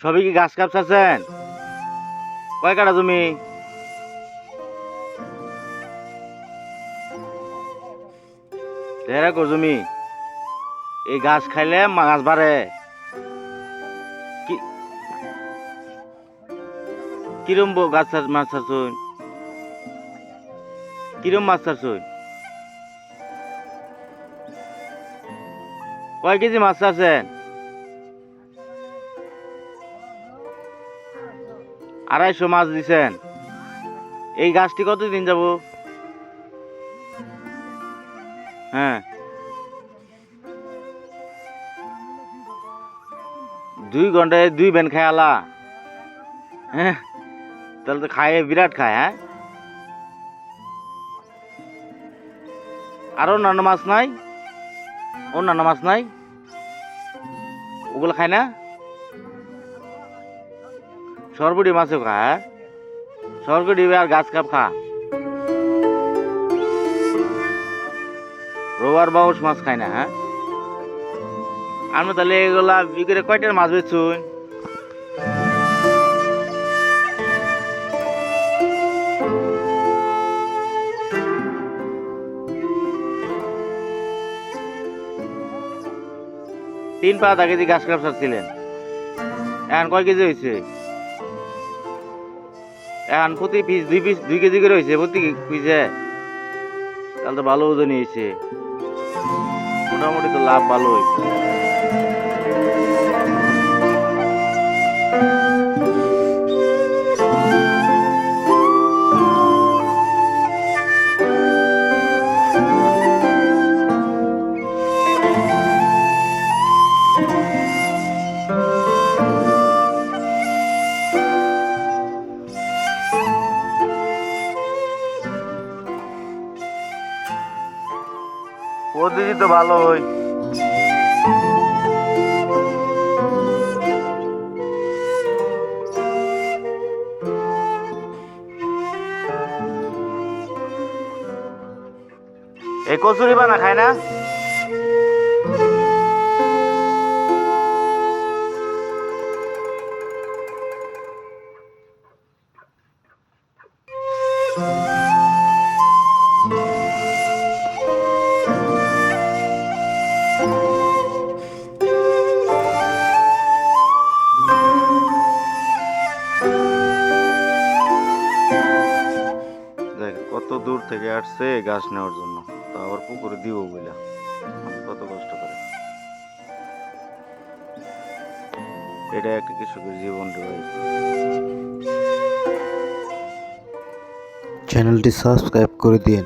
সবই কি গাছ কাপছাছেন? কয় কাটা তুমি তেরা জমি। এই গাছ খাইলে মাছ বাড়ে। কিরম গাছ মাছ চাষুন কিরম মাছ চাষুন কয় কেজি মাছ চাষেন আড়াইশো মাছ দিছেন। এই গাছটি কতদিন যাব? হ্যাঁ। দুই ঘন্টায় দুই বেন খায় আলা হ্যাঁ তাহলে তো খায়, বিরাট খায় হ্যাঁ? আর অন্যান্য মাছ নাই? অন্যান্য মাছ নাই? ওগুলো খায় না? সরবুটি মাছও খা হ্যাঁ? সরবুটি আর গাছ কাপ খা। রোবার বাউস মাছ খায় না হ্যাঁ? আমি তাহলে এগুলা বিক্রি কয়টার মাছ বেচুন তিন পা আধা কেজি গাছ কাপ ছিলেন এখন কয় কেজি হয়েছে? এখন প্রতি পিস দুই পিস, দুই কেজি করে হয়েছে, প্রতি পিসে। তাহলে তো ভালো ওজন হয়েছে। মোটামুটি তো লাভ ভালো হয়েছে। প্রতিদিন তো ভালো হয়। এই কচুরি বানা খায় না? দেখ কত দূর থেকে আসছে গাছ নেওয়ার জন্য। তা আবার পুকুরে দিব বইলা। কত কষ্ট করে। এটা একটা কৃষকের জীবন রয়েছে চ্যানেলটি সাবস্ক্রাইব করে দিন